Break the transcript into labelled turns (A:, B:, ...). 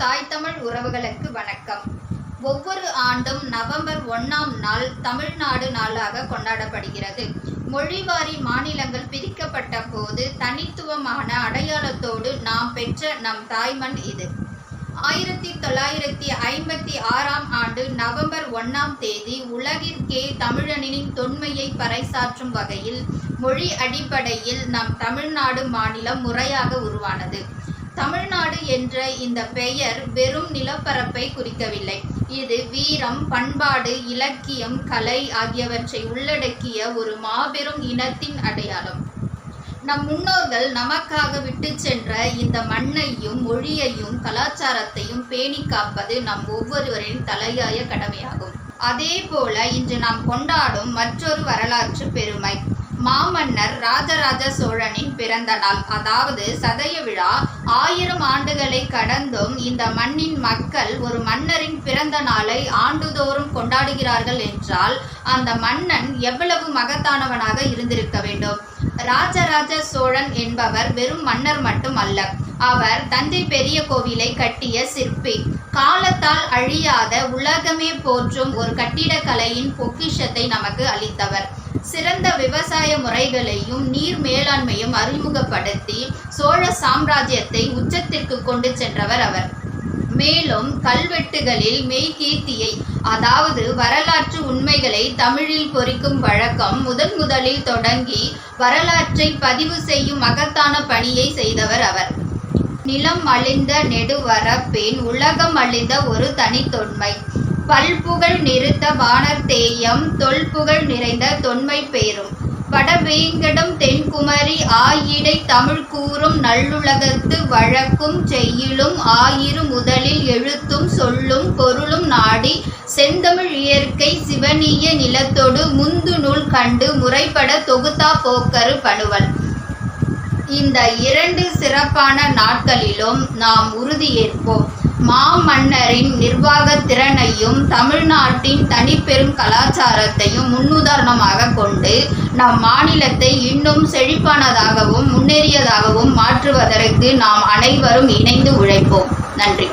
A: தாய் தமிழ் உறவுகளுக்கு வணக்கம். ஒவ்வொரு ஆண்டும் நவம்பர் ஒண்ணாம் நாள் தமிழ்நாடு நாளாக கொண்டாடப்படுகிறது. மொழிவாரி மாநிலங்கள் பிரிக்கப்பட்ட போது தனித்துவமான அடையாளத்தோடு நாம் பெற்ற நம் தாய்மண் இது. ஆயிரத்தி தொள்ளாயிரத்தி ஐம்பத்தி ஆறாம் ஆண்டு நவம்பர் ஒண்ணாம் தேதி உலகிற்கே தமிழனின் தொன்மையை பறைசாற்றும் வகையில் மொழி அடிப்படையில் நம் தமிழ்நாடு மாநிலம் முறையாக உருவானது. என்ற இந்த பெயர் வெறும் நிலப்பரப்பை குறிக்கவில்லை. இது வீரம் பண்பாடு இலக்கியம் கலை ஆகியவற்றை உள்ளடக்கிய ஒரு மாபெரும் இனத்தின் அடையாளம். நம் முன்னோர்கள் நமக்காக விட்டு சென்ற இந்த மண்ணையும் மொழியையும் கலாச்சாரத்தையும் பேணி காப்பது நம் ஒவ்வொருவரின் தலையாய கடமையாகும். அதே போல இன்று நாம் கொண்டாடும் மற்றொரு வரலாற்று பெருமை. மாமன்னர் ராஜராஜ சோழனின் பிறந்த நாள். அதாவது சதய விழா. ஆயிரம் ஆண்டுகளை கடந்தும் இந்த மண்ணின் மக்கள் ஒரு மன்னரின் பிறந்த நாளை ஆண்டுதோறும் கொண்டாடுகிறார்கள் என்றால் அந்த மன்னன் எவ்வளவு மகத்தானவனாக இருந்திருக்க வேண்டும்? ராஜராஜ சோழன் என்பவர் வெறும் மன்னர் மட்டும் அல்ல அவர் தஞ்சை பெரிய கோவிலை கட்டிய சிற்பி. காலத்தால் அழியாத உலகமே போற்றும் ஒரு கட்டிடக்கலையின் பொக்கிஷத்தை நமக்கு அளித்தவர். சிறந்த விவசாய முறைகளையும் நீர் மேலாண்மையும் அறிமுகப்படுத்தி சோழ சாம்ராஜ்யத்தை உச்சத்திற்கு கொண்டு சென்றவர் அவர். மேலும் கல்வெட்டுகளில் மெய்கீர்த்தியை அதாவது வரலாற்று உண்மைகளை தமிழில் பொறிக்கும் வழக்கம் முதன் முதலில் தொடங்கி வரலாற்றை பதிவு செய்யும் மகத்தான பணியை செய்தவர் அவர். நிலம் அழிந்த நெடுவரப்பேன் உலகம் அழிந்த ஒரு தனித்தொன்மை. பல்புகழ் நிறுத்த வானர் தேயம் தொல்புகழ் நிறைந்த தொன்மை பேரும். வடவேங்கடம் தென்குமரி ஆயிடை தமிழ் கூறும் நல்லுலகத்து வழக்கும் செய்யிலும் ஆயிரு முதலில் எழுத்தும் சொல்லும் பொருளும் நாடி செந்தமிழ் இயற்கை சிவனிய நிலத்தொடு முந்து நூல் கண்டு முறைப்பட தொகுத்தா போக்கரு பணுவல் இந்த இரண்டு சிறப்பான நாட்களிலும் நாம் உறுதியேற்போம் மாமன்னரின் நிர்வாக திறனையும் தமிழ்நாட்டின் தனிப்பெரும் கலாச்சாரத்தையும் முன்னுதாரணமாக கொண்டு நம் மாநிலத்தை இன்னும் செழிப்பானதாகவும் முன்னேறியதாகவும் மாற்றுவதற்கு நாம் அனைவரும் இணைந்து உழைப்போம். நன்றி.